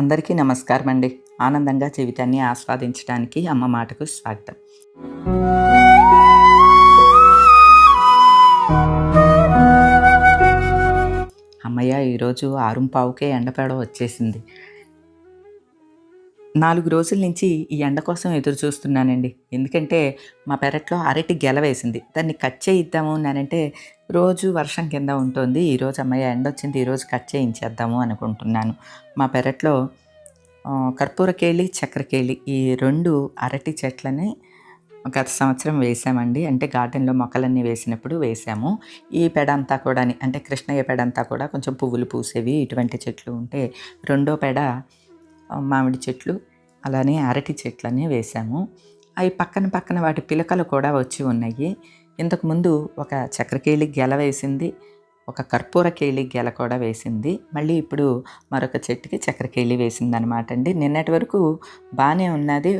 అందరికీ నమస్కారం అండి. ఆనందంగా జీవితాన్ని ఆస్వాదించడానికి అమ్మ మాటకు స్వాగతం. అమ్మయ్య ఈరోజు ఆరుంపావుకే ఎండపేడ వచ్చేసింది. నాలుగు రోజుల నుంచి ఈ ఎండ కోసం ఎదురు చూస్తున్నానండి. ఎందుకంటే మా పెరట్లో అరటి గెల వేసింది. దాన్ని కట్ చేయిద్దాము నానంటే రోజు వర్షం కింద ఉంటుంది. ఈరోజు అమ్మయ్య ఎండ వచ్చింది. ఈరోజు కట్ చేయించేద్దాము అనుకుంటున్నాను. మా పెరట్లో కర్పూరకేళి చక్రకేళి ఈ రెండు అరటి చెట్లని గత సంవత్సరం వేసామండి. అంటే గార్డెన్లో మొక్కలన్నీ వేసినప్పుడు వేసాము. ఈ పెడ అంతా కూడా అంటే కృష్ణయ్య పెడ అంతా కూడా కొంచెం పువ్వులు పూసేవి. ఇటువంటి చెట్లు ఉంటే రెండో పెడ మామిడి చెట్లు అలానే అరటి చెట్లని వేసాము. అవి పక్కన పక్కన వాటి పిలకలు కూడా వచ్చి ఉన్నాయి. ఇంతకుముందు ఒక చక్రకేళి గెల వేసింది ఒక కర్పూర కేళి గెల కూడా వేసింది. మళ్ళీ ఇప్పుడు మరొక చెట్టుకి చక్రకేళి వేసింది అనమాట అండి. నిన్నటి వరకు బాగానే ఉన్నది.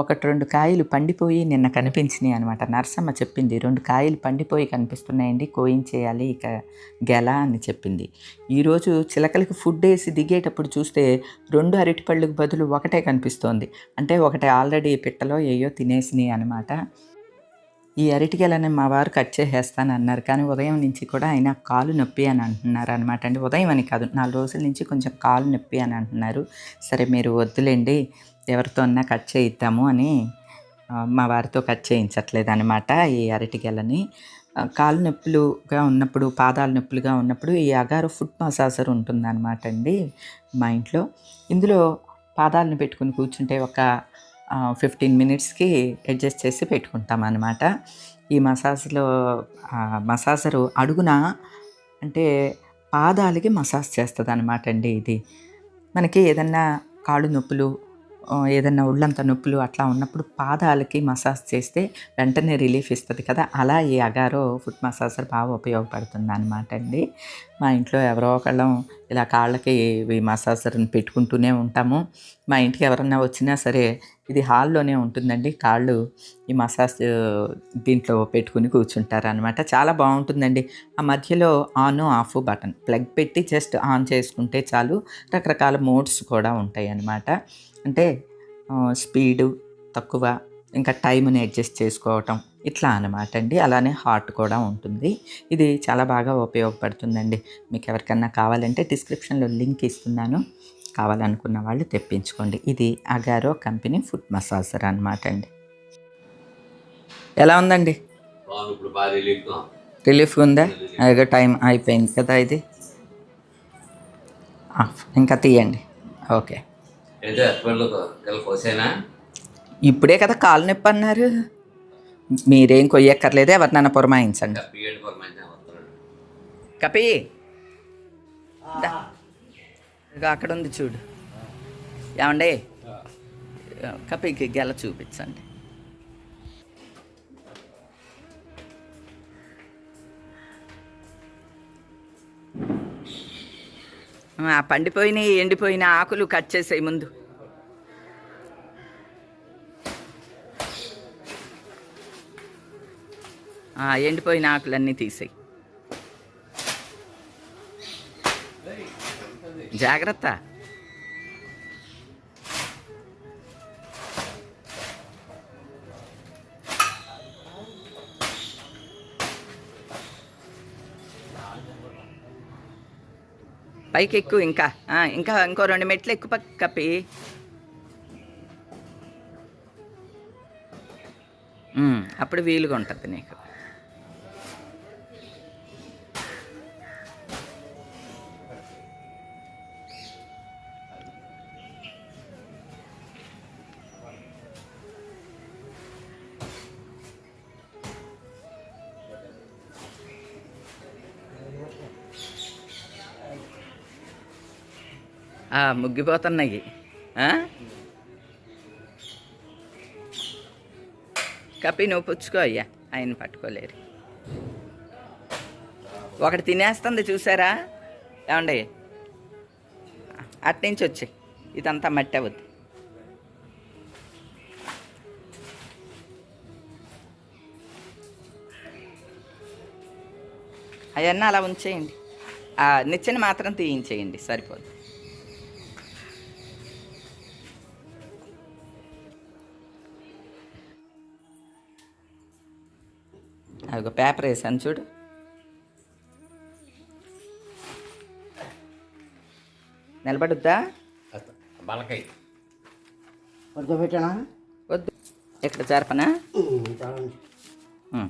ఒకటి రెండు కాయలు పండిపోయి నిన్న కనిపించినాయి అనమాట నరసమ్మ చెప్పింది రెండు కాయలు పండిపోయి కనిపిస్తున్నాయండి కోయించేయాలి ఇక గెల అని చెప్పింది. ఈరోజు చిలకలకి ఫుడ్ వేసి దిగేటప్పుడు చూస్తే రెండు అరటిపళ్ళకు బదులు ఒకటే కనిపిస్తోంది. అంటే ఒకటి ఆల్రెడీ పిట్టలో ఏయో తినేసినాయి అనమాట ఈ అరటిగెలని మా వారు కట్ చేసేస్తాను అన్నారు. కానీ ఉదయం నుంచి కూడా ఆయన కాలు నొప్పి అని అంటున్నారు అనమాట అండి ఉదయం అని కాదు నాలుగు రోజుల నుంచి కొంచెం కాలు నొప్పి అని అంటున్నారు. సరే మీరు వద్దులేండి ఎవరితో అన్నా కట్ చేయిద్దాము అని మా వారితో కట్ చేయించట్లేదు అనమాట ఈ అరటిగెలని కాలు నొప్పులుగా ఉన్నప్పుడు పాదాలు నొప్పులుగా ఉన్నప్పుడు ఈ అగారు ఫుట్ మసాజర్ ఉంటుందన్నమాట అండి మా ఇంట్లో. ఇందులో పాదాలను పెట్టుకుని కూర్చుంటే ఒక ఫిఫ్టీన్ మినిట్స్కి అడ్జస్ట్ చేసి పెట్టుకుంటాం అనమాట ఈ మసాజ్లో మసాజరు అడుగున అంటే పాదాలకి మసాజ్ చేస్తుంది అనమాట అండి ఇది. మనకి ఏదన్నా కాళ్ళు నొప్పులు ఏదైనా ఏదన్నా ఒళ్ళంత నొప్పులు అట్లా ఉన్నప్పుడు పాదాలకి మసాజ్ చేస్తే వెంటనే రిలీఫ్ ఇస్తుంది కదా. అలా ఈ అగారో ఫుట్ మసాజర్ బాగా ఉపయోగపడుతుంది అనమాట అండి. మా ఇంట్లో ఎవరో ఒకళ్ళం ఇలా కాళ్ళకి ఇవి మసాజర్ని పెట్టుకుంటూనే ఉంటాము. మా ఇంటికి ఎవరన్నా వచ్చినా సరే ఇది హాల్లోనే ఉంటుందండి. కాళ్ళు ఈ మసాజ్ దీంట్లో పెట్టుకుని కూర్చుంటారు అనమాట చాలా బాగుంటుందండి. ఆ మధ్యలో ఆన్ ఆఫ్ బటన్ ప్లగ్ పెట్టి జస్ట్ ఆన్ చేసుకుంటే చాలు రకరకాల మోడ్స్ కూడా ఉంటాయి అన్నమాట అంటే స్పీడు తక్కువ ఇంకా టైంని అడ్జస్ట్ చేసుకోవటం ఇట్లా అనమాట అండి. అలానే హార్ట్ కూడా ఉంటుంది. ఇది చాలా బాగా ఉపయోగపడుతుందండి. మీకు ఎవరికన్నా కావాలంటే డిస్క్రిప్షన్లో లింక్ ఇస్తున్నాను. కావాలనుకున్న వాళ్ళు తెప్పించుకోండి. ఇది అగారో కంపెనీ ఫుడ్ మసాజర్ అనమాట అండి. ఎలా ఉందండి? రిలీఫ్ ఉందా. అదే టైం అయిపోయింది కదా ఇది. ఇంకా తీయండి. ఓకే. ఏంటో ఇప్పుడే కదా కాలు నొప్పి అన్నారు. మీరేం కొయ్యక్కర్లేదు ఎవరినైనా పురమాయించండి. పిఎడ్ పర్మంటే వస్తున్నాడు కపి దా. ఇదిగో అక్కడ ఉంది చూడు. ఏమండి? కపికి గెల చూపించండి. పండిపోయిన ఎండిపోయిన ఆకులు కట్ చేసేయి ముందు. ఆ, ఎండిపోయిన ఆకులన్నీ తీసేయి. జాగ్రత్త. పైకి ఎక్కువ ఇంకా ఇంకా ఇంకో రెండు మెట్లు ఎక్కువ పక్క కప్పి అప్పుడు వీలుగా ఉంటుంది నీకు. ముగ్గిపోతున్నాయి. కప్పి నువ్వు పుచ్చుకో అయ్యా. ఆయన పట్టుకోలేరు. ఒకటి తినేస్తుంది చూసారా? ఏమండి? అట్నుంచి వచ్చి. ఇదంతా మట్టి అవుద్ది. అవన్నీ అలా ఉంచేయండి. నిచ్చెని నిచ్చెన మాత్రం తీయించేయండి. సరిపోదు అదిగో పేపర్ వేసాను చూడు. నిలబడుద్దా? బలకాయ. పడుకోబెట్టానా వద్దు. ఇక్కడ ఉమ్.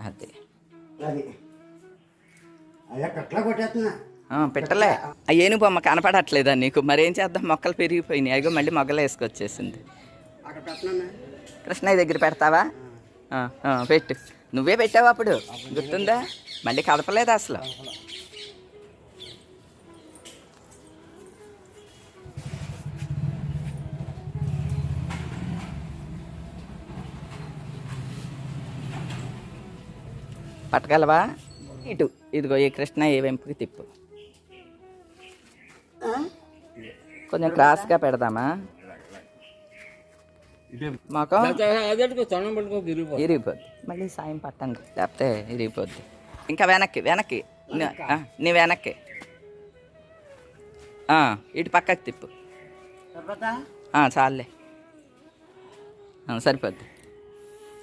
అదే. అది. అదే పెట్టలే. ఆ ఏనుగు బొమ్మ కనపడట్లేదా నీకు? మరేం చేద్దాం? మొక్కలు పెరిగిపోయినాయి. అయ్యో మళ్ళీ మొగ్గలు వేసుకొచ్చేసింది. అక్కడ పెట్టినా? కృష్ణయ్య దగ్గర పెడతావా? పెట్టు. నువ్వే పెట్టావు అప్పుడు. గుర్తుందా? మళ్ళీ కదపలేదు అసలు. పట్టగలవా? ఇటు. ఇదిగో ఈ కృష్ణయ్య వెంపుకి తిప్పు. కొంచెం క్రాస్గా పెడదామా? మాకు? ఇరిగిపోద్ది. మళ్ళీ సాయం పట్టండి. లేకపోతే ఇరిగిపోద్ది. ఇంకా వెనక్కి వెనక్కి. నీ- వెనక్కి? ఇటు పక్కకి తిప్పు. ఆ, సరిపోద్ది.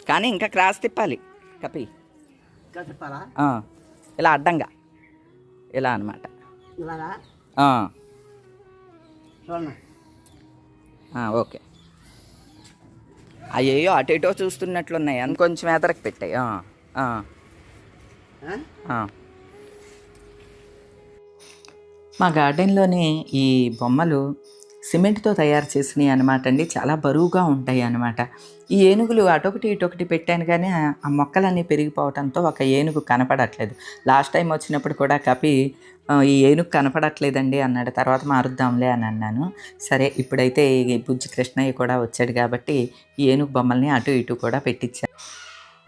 కానీ ఇంకా క్రాస్ తిప్పాలి. కపి. ఇలా అడ్డంగా. ఇలా అనమాట ఓకే. అయ్యో అటు ఇటో చూస్తున్నట్లున్నాయి. అని కొంచెం ఎదరకు పెట్టాయి. మా గార్డెన్లోని ఈ బొమ్మలు సిమెంట్తో తయారు చేసినవి అనమాట అండి చాలా బరువుగా ఉంటాయి అనమాట ఈ ఏనుగులు అటొకటి ఇటొకటి పెట్టాను కానీ ఆ- మొక్కలన్నీ పెరిగిపోవడంతో ఒక ఏనుగు కనపడట్లేదు. లాస్ట్ టైం వచ్చినప్పుడు కూడా కపి ఈ ఏనుగు కనపడట్లేదండి అన్నాడు. తర్వాత మారుద్దాంలే అని అన్నాను. సరే ఇప్పుడైతే బుజ్జి కృష్ణయ్య కూడా వచ్చాడు కాబట్టి ఈ ఏనుగు బొమ్మల్ని అటు ఇటు కూడా పెట్టించాను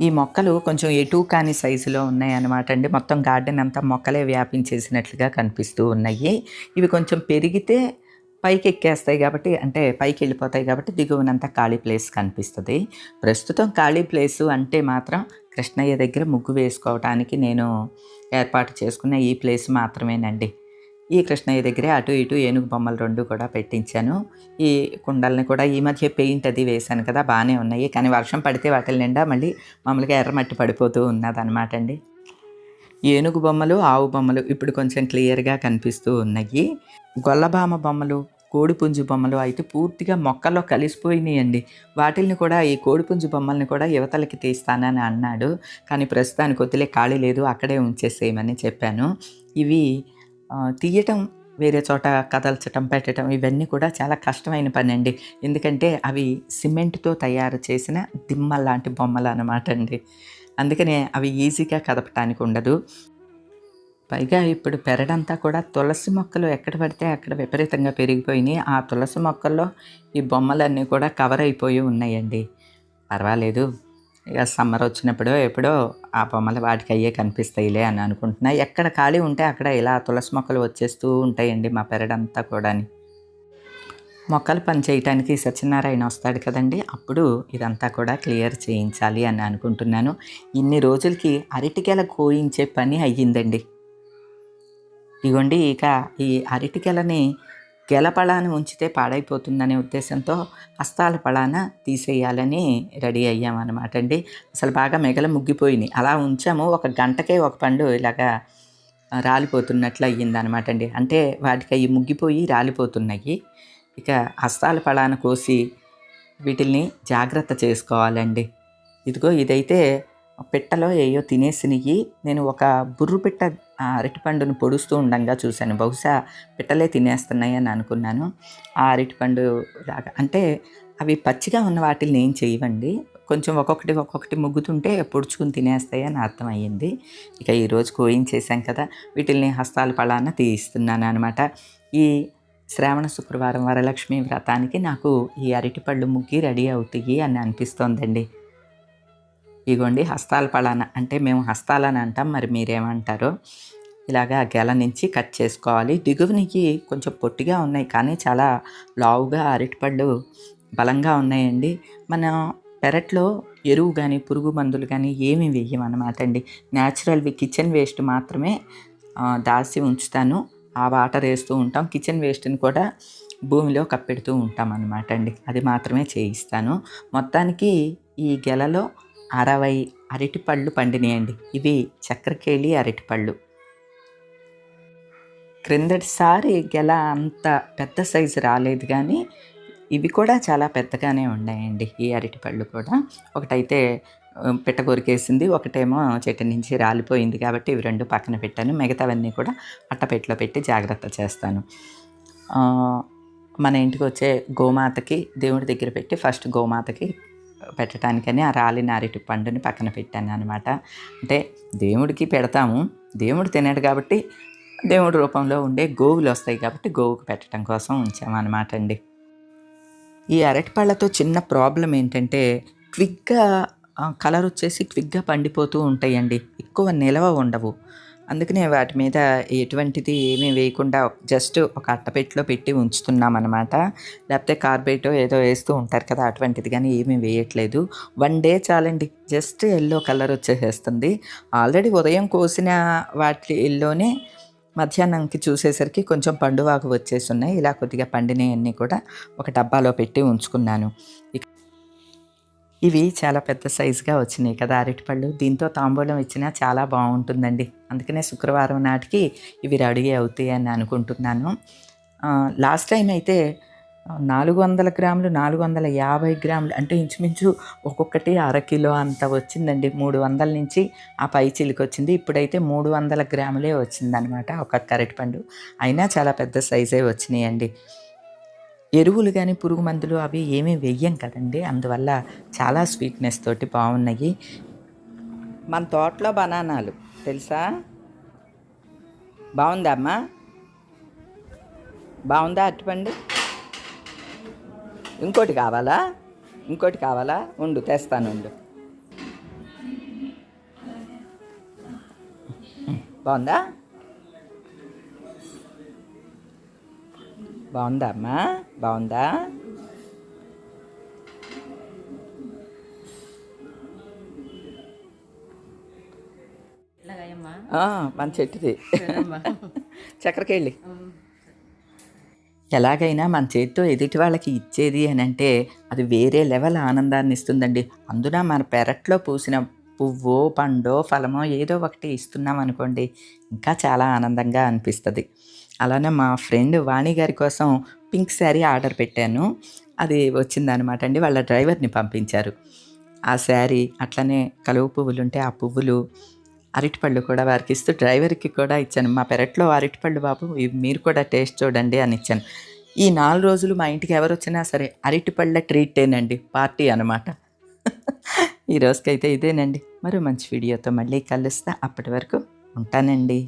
ఈ మొక్కలు కొంచెం ఎటు కాని సైజులో ఉన్నాయి అన్నమాట అండి మొత్తం గార్డెన్ అంతా మొక్కలే వ్యాపించేసినట్లుగా కనిపిస్తూ ఉన్నాయి. ఇవి కొంచెం పెరిగితే పైకి ఎక్కేస్తాయి కాబట్టి అంటే పైకి వెళ్ళిపోతాయి కాబట్టి దిగువనంత ఖాళీ ప్లేస్ కనిపిస్తుంది. ప్రస్తుతం ఖాళీ ప్లేసు అంటే మాత్రం కృష్ణయ్య దగ్గర ముగ్గు వేసుకోవడానికి నేను ఏర్పాటు చేసుకున్న ఈ ప్లేస్ మాత్రమేనండి. ఈ కృష్ణయ్య దగ్గరే అటు ఇటు ఏనుగు బొమ్మలు రెండు కూడా పెట్టించాను. ఈ కుండల్ని కూడా ఈ మధ్య పెయింట్ అది వేశాను కదా బాగానే ఉన్నాయి. కానీ వర్షం పడితే వాటి నిండా మళ్ళీ మామూలుగా ఎర్రమట్టి పడిపోతూ ఉన్నదన్నమాట అండి. ఏనుగు బొమ్మలు ఆవు బొమ్మలు ఇప్పుడు కొంచెం క్లియర్గా కనిపిస్తూ ఉన్నాయి. గొల్లభామ బొమ్మలు కోడిపుంజు బొమ్మలు అయితే పూర్తిగా మొక్కల్లో కలిసిపోయినాయండి. వాటిల్ని కూడా ఈ కోడిపుంజు బొమ్మల్ని కూడా యువతలకి తీస్తానని అన్నాడు. కానీ ప్రస్తుతానికి వదిలే ఖాళీ లేదు అక్కడే ఉంచేసేయమని చెప్పాను. ఇవి తీయటం వేరే చోట కదల్చటం పెట్టడం ఇవన్నీ కూడా చాలా కష్టమైన పని అండి ఎందుకంటే అవి సిమెంట్తో తయారు చేసిన దిమ్మ లాంటి బొమ్మలు అన్నమాట అండి. అందుకనే అవి ఈజీగా కదపటానికి ఉండదు. పైగా ఇప్పుడు పెరడంతా కూడా తులసి మొక్కలు ఎక్కడ పడితే అక్కడ విపరీతంగా పెరిగిపోయినాయి. ఆ తులసి మొక్కల్లో ఈ బొమ్మలన్నీ కూడా కవర్ అయిపోయి ఉన్నాయండి. పర్వాలేదు. ఇక సమ్మర్ వచ్చినప్పుడు ఎప్పుడో ఆ బొమ్మలు వాటికి అయ్యే కనిపిస్తాయిలే అని అనుకుంటున్నా. ఎక్కడ ఖాళీ ఉంటే అక్కడ ఇలా తులసి మొక్కలు వచ్చేస్తూ ఉంటాయండి మా పెరడంతా కూడా మొక్కలు పని చేయటానికి సత్యనారాయణ వస్తాడు కదండి. అప్పుడు ఇదంతా కూడా క్లియర్ చేయించాలి అని అనుకుంటున్నాను. ఇన్ని రోజులకి అరటికెల కోయించే పని అయ్యిందండి. ఇగోండి ఇక ఈ అరటికెలని గెలపళాన్ని ఉంచితే పాడైపోతుందనే ఉద్దేశంతో హస్తాల పళాన తీసేయాలని రెడీ అయ్యామన్నమాట అండి. అసలు బాగా మెగల ముగ్గిపోయినాయి. అలా ఉంచాము. ఒక గంటకే ఒక పండు ఇలాగా రాలిపోతున్నట్లు అయ్యిందనమాట అండి. అంటే వాటికి అవి ముగ్గిపోయి రాలిపోతున్నాయి. ఇక హస్తాల పళాన కోసి వీటిల్ని జాగ్రత్త చేసుకోవాలండి. ఇదిగో ఇదైతే పిట్టలో ఏయో తినేసినవి నేను ఒక బుర్రు పిట్ట ఆ అరటిపండును పొడుస్తూ ఉండంగా చూశాను. బహుశా పిట్టలే తినేస్తున్నాయి అని అనుకున్నాను. ఆ అరటిపండు రాగా అంటే అవి పచ్చిగా ఉన్న వాటిని ఏం చేయవండి. కొంచెం ఒక్కొక్కటి ఒక్కొక్కటి ముగ్గుతుంటే పొడుచుకుని తినేస్తాయి అని అర్థమయ్యింది. ఇక ఈరోజు కోయించేసాం కదా. వీటిల్ని హస్తాల పళాన తీయిస్తున్నాను అనమాట ఈ శ్రావణ శుక్రవారం వరలక్ష్మి వ్రతానికి నాకు ఈ అరటిపళ్ళు ముగ్గి రెడీ అవుతాయి అని అనిపిస్తోందండి. ఇగోండి హస్తాల పళాన అంటే మేము హస్తాలని అంటాం మరి మీరేమంటారు. ఇలాగా గెల నుంచి కట్ చేసుకోవాలి. దిగువనికి కొంచెం పొట్టిగా ఉన్నాయి కానీ చాలా లావుగా అరటిపళ్ళు బలంగా ఉన్నాయండి. మన పెరట్లో ఎరువు కానీ పురుగు మందులు కానీ ఏమి వేయమన్నమాట అండి. న్యాచురల్వి కిచెన్ వేస్ట్ మాత్రమే దాసి దాచి ఉంచుతాను. ఆ వాటర్ వేస్తూ ఉంటాం. కిచెన్ వేస్ట్ని కూడా భూమిలో కప్పెడుతూ ఉంటాం అనమాట అండి. అది మాత్రమే చేయిస్తాను. మొత్తానికి ఈ గెలలో అరవై అరటిపళ్ళు పండినాయండి. ఇవి చక్రకేళి అరటిపళ్ళు. క్రిందటిసారి గెల అంత పెద్ద సైజు రాలేదు కానీ ఇవి కూడా చాలా పెద్దగానే ఉన్నాయండి ఈ అరటిపళ్ళు కూడా. ఒకటైతే పిట్ట కొరికేసింది ఒకటేమో చెట్టు నుంచి రాలిపోయింది కాబట్టి ఇవి రెండు పక్కన పెట్టాను. మిగతావన్నీ కూడా అట్టపెట్టిలో పెట్టి జాగ్రత్త చేస్తాను. మన ఇంటికి వచ్చే గోమాతకి దేవుడి దగ్గర పెట్టి ఫస్ట్ గోమాతకి పెట్టడానికని ఆ రాలిన అరటి పండుని పక్కన పెట్టాను అనమాట అంటే దేవుడికి పెడతాము దేవుడు తినాడు కాబట్టి దేవుడి రూపంలో ఉండే గోవులు వస్తాయి కాబట్టి గోవుకు పెట్టడం కోసం ఉంచామన్నమాట అండి. ఈ అరటిపళ్ళతో చిన్న ప్రాబ్లం ఏంటంటే క్విక్గా కలర్ వచ్చేసి క్విక్గా పండిపోతూ ఉంటాయండి. ఎక్కువ నిలవ ఉండవు. అందుకనే వాటి మీద ఎటువంటిది ఏమీ వేయకుండా జస్ట్ ఒక అట్టపెట్టిలో పెట్టి ఉంచుతున్నాం అనమాట లేకపోతే కార్బేటో ఏదో వేస్తూ ఉంటారు కదా అటువంటిది కానీ ఏమీ వేయట్లేదు. వన్ డే చాలండి. జస్ట్ ఎల్లో కలర్ వచ్చేసేస్తుంది. ఆల్రెడీ ఉదయం కోసిన వాటిల్లోనే మధ్యాహ్నంకి చూసేసరికి కొంచెం పండువాకు వచ్చేసి ఉన్నాయి ఇలా కొద్దిగా పండినవన్నీ కూడా ఒక డబ్బాలో పెట్టి ఉంచుకున్నాను. ఇక ఇవి చాలా పెద్ద సైజుగా వచ్చినాయి కదా అరటిపళ్ళు. దీంతో తాంబూలం ఇచ్చినా చాలా బాగుంటుందండి. అందుకనే శుక్రవారం నాటికి ఇవి రెడీ అవుతాయి అని అనుకుంటున్నాను. లాస్ట్ టైం అయితే నాలుగు వందల గ్రాములు నాలుగు వందల యాభై గ్రాములు అంటే ఇంచుమించు ఒక్కొక్కటి అరకిలో అంత వచ్చిందండి. మూడు వందల నుంచి ఆ పై చిలికి వచ్చింది. ఇప్పుడైతే మూడు వందల గ్రాములే వచ్చిందనమాట ఒక అరటిపండు. అయినా చాలా పెద్ద సైజే వచ్చినాయండి. ఎరువులు కానీ పురుగు మందులు అవి ఏమీ వెయ్యం కదండి. అందువల్ల చాలా స్వీట్నెస్ తోటి బాగున్నాయి మన తోటలో బనానాలు తెలుసా? బాగుందా అమ్మా? బాగుందా అట్టుపండి ఇంకోటి కావాలా? ఇంకోటి కావాలా? ఉండు తెస్తాను ఉండు. బాగుందా బాగుందా? అమ్మా బాగుందా మన చెట్టుది. చక్కెరకేళ్ళి ఎలాగైనా మన చేతితో ఎదుటి వాళ్ళకి ఇచ్చేది అని అంటే అది వేరే లెవెల్ ఆనందాన్ని ఇస్తుందండి. అందున మన పెరట్లో పూసిన పువ్వో పండో ఫలమో ఏదో ఒకటి ఇస్తున్నాం అనుకోండి ఇంకా చాలా ఆనందంగా అనిపిస్తుంది. అలానే మా ఫ్రెండ్ వాణి గారి కోసం పింక్ శారీ ఆర్డర్ పెట్టాను. అది వచ్చిందనమాట అండి. వాళ్ళ డ్రైవర్ని పంపించారు. ఆ శారీ అట్లనే కలువ పువ్వులు ఉంటే ఆ పువ్వులు అరటిపళ్ళు కూడా వారికి ఇస్తూ డ్రైవర్కి కూడా ఇచ్చాను. మా పెరట్లో అరటిపళ్ళు బాబు మీరు కూడా టేస్ట్ చూడండి అని ఇచ్చాను. ఈ నాలుగు రోజులు మా ఇంటికి ఎవరు వచ్చినా సరే అరటిపళ్ళ ట్రీటేనండి. పార్టీ అనమాట ఈ రోజుకైతే ఇదేనండి. మరో మంచి వీడియోతో మళ్ళీ కలుస్తా. అప్పటి వరకు ఉంటానండి.